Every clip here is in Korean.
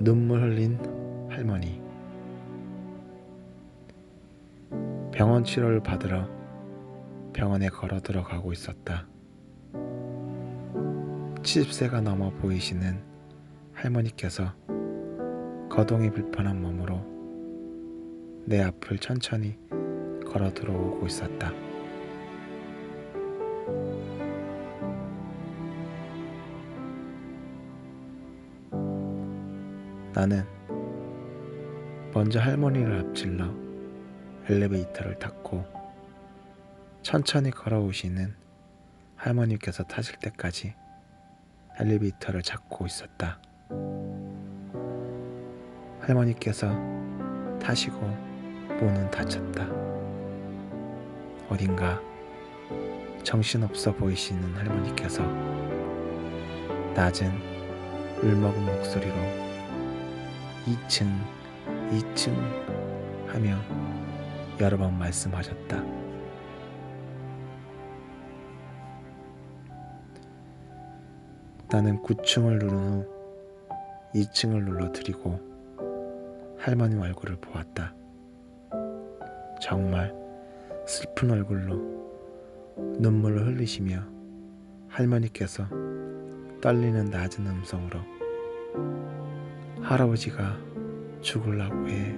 눈물 흘린 할머니. 병원 치료를 받으러 병원에 걸어 들어가고 있었다. 70세가 넘어 보이시는 할머니께서 거동이 불편한 몸으로 내 앞을 천천히 걸어 들어오고 있었다. 나는 먼저 할머니를 앞질러 엘리베이터를 탔고 천천히 걸어오시는 할머니께서 타실 때까지 엘리베이터를 잡고 있었다. 할머니께서 타시고 문은 닫혔다. 어딘가 정신없어 보이시는 할머니께서 낮은 울먹은 목소리로 2층, 2층 하며 여러 번 말씀하셨다. 나는 9층을 누른 후 2층을 눌러드리고 할머니 얼굴을 보았다. 정말 슬픈 얼굴로 눈물을 흘리시며 할머니께서 떨리는 낮은 음성으로 할아버지가 죽을라고 해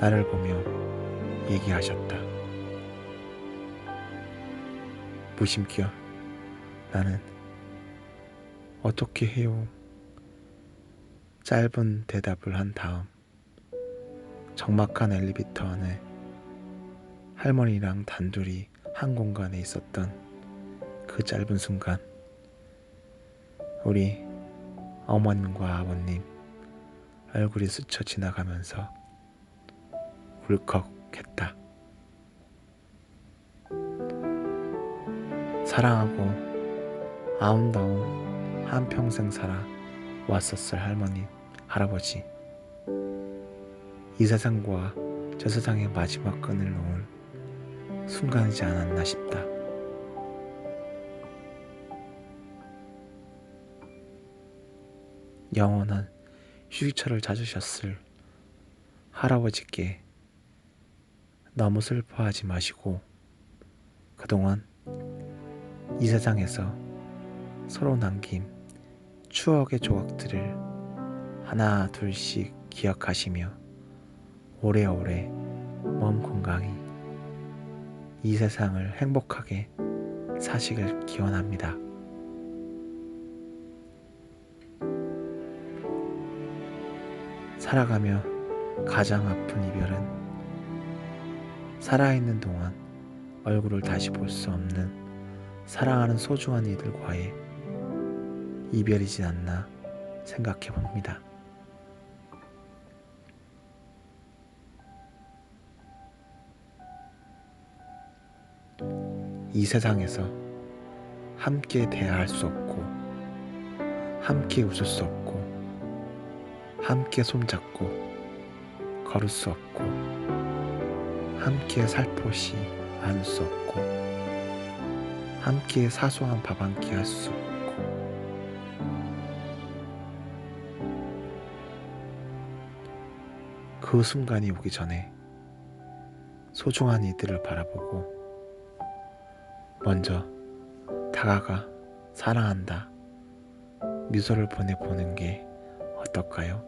나를 보며 얘기하셨다. 무심결 나는 어떻게 해요? 짧은 대답을 한 다음 적막한 엘리베이터 안에 할머니랑 단둘이 한 공간에 있었던 그 짧은 순간 우리 어머님과 아버님 얼굴이 스쳐 지나가면서 울컥했다. 사랑하고 아름다운 한평생 살아 왔었을 할머니, 할아버지. 이 세상과 저 세상의 마지막 끈을 놓을 순간이지 않았나 싶다. 영원한 휴식처를 찾으셨을 할아버지께 너무 슬퍼하지 마시고 그동안 이 세상에서 서로 남긴 추억의 조각들을 하나 둘씩 기억하시며 오래오래 몸 건강히 이 세상을 행복하게 사시길 기원합니다. 살아가며 가장 아픈 이별은 살아있는 동안 얼굴을 다시 볼 수 없는 사랑하는 소중한 이들과의 이별이지 않나 생각해 봅니다. 이 세상에서 함께 대화할 수 없고, 함께 웃을 수 없고, 함께 손잡고 걸을 수 없고, 함께 살포시 안을 수 없고, 함께 사소한 밥 한 끼 할 수 없고, 그 순간이 오기 전에 소중한 이들을 바라보고 먼저 다가가 사랑한다. 미소를 보내보는 게 어떨까요?